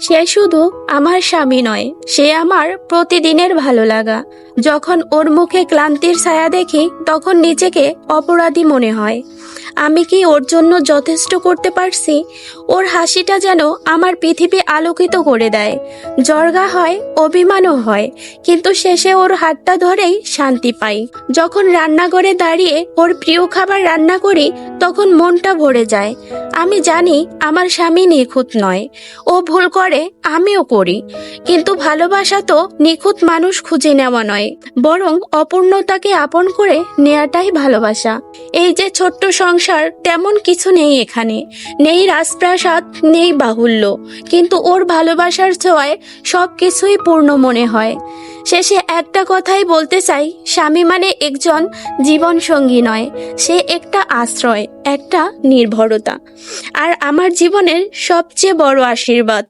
সে শুধু আমার স্বামী নয়, সে আমার প্রতিদিনের ভালো লাগা যখন ওর মুখে ক্লান্তির ছায়া দেখি, তখন নিজেকে অপরাধী মনে হয়। আমি কি ওর জন্য যথেষ্ট করতে পারছি? ওর হাসিটা যেন আমার পৃথিবী আলোকিত করে দেয়। জর্গা হয়, অভিমানও হয়, কিন্তু শেষে ওর হাতটা ধরেই শান্তি পাই। যখন রান্নাঘরে দাঁড়িয়ে ওর প্রিয় খাবার রান্না করি, তখন মনটা ভরে যায়। আমি জানি আমার স্বামী নিখুঁত নয়। ও ভুল করে, আমিও করি। কিন্তু ভালোবাসা তো নিখুঁত মানুষ খুঁজে নেওয়া নয়, বরং অপূর্ণতাকে আপন করে নেয়াটাই ভালোবাসা। এই যে ছোট্ট সংসার, তেমন কিছু নেই এখানে। নেই রাজপ্রাসাদ, নেই বাহুল্য। কিন্তু ওর ভালোবাসার ছোঁয়ায় সব কিছুই পূর্ণ মনে হয়। শেষে একটা কথাই বলতে চাই। স্বামী মানে একজন জীবন সঙ্গী নয়, সে একটা আশ্রয়, একটা নির্ভরতা। আর আমার জীবনের সবচেয়ে বড় আশীর্বাদ।